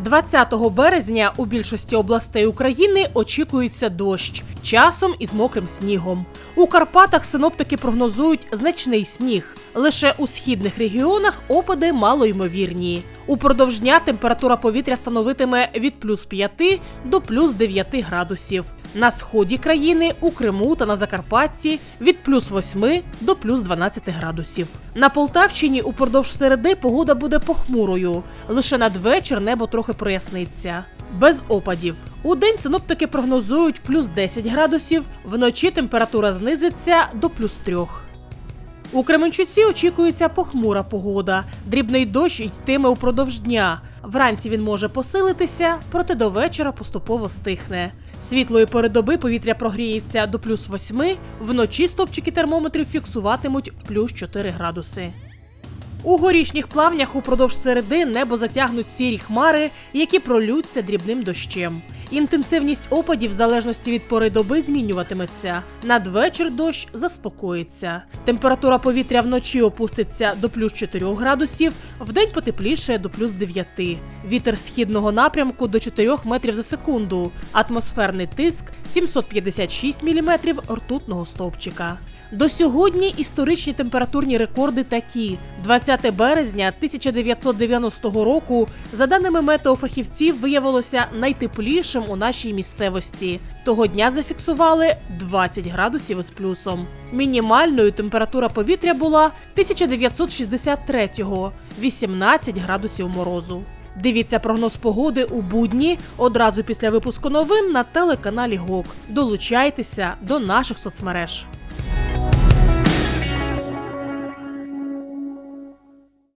20 березня у більшості областей України очікується дощ, часом із мокрим снігом. У Карпатах синоптики прогнозують значний сніг. Лише у східних регіонах опади малоймовірні. Упродовж дня температура повітря становитиме від плюс 5 до плюс 9 градусів. На сході країни, у Криму та на Закарпатті від плюс 8 до плюс 12 градусів. На Полтавщині упродовж середи погода буде похмурою. Лише надвечір небо трохи проясниться. Без опадів. У день синоптики прогнозують плюс 10 градусів, вночі температура знизиться до плюс 3. У Кременчуці очікується похмура погода. Дрібний дощ йтиме упродовж дня. Вранці він може посилитися, проте до вечора поступово стихне. Світлої передоби повітря прогріється до плюс 8, вночі стопчики термометрів фіксуватимуть плюс 4 градуси. У горішніх плавнях упродовж середи небо затягнуть сірі хмари, які пролються дрібним дощем. Інтенсивність опадів в залежності від пори доби змінюватиметься. Надвечір дощ заспокоїться. Температура повітря вночі опуститься до плюс 4 градусів, вдень потепліше до плюс 9. Вітер східного напрямку до 4 метрів за секунду. Атмосферний тиск 756 міліметрів ртутного стовпчика. До сьогодні історичні температурні рекорди такі: 20 березня 1990 року, за даними метеофахівців, виявилося найтеплішим у нашій місцевості. Того дня зафіксували 20 градусів із плюсом. Мінімальною температура повітря була 1963-го – 18 градусів морозу. Дивіться прогноз погоди у будні одразу після випуску новин на телеканалі ГОК. Долучайтеся до наших соцмереж.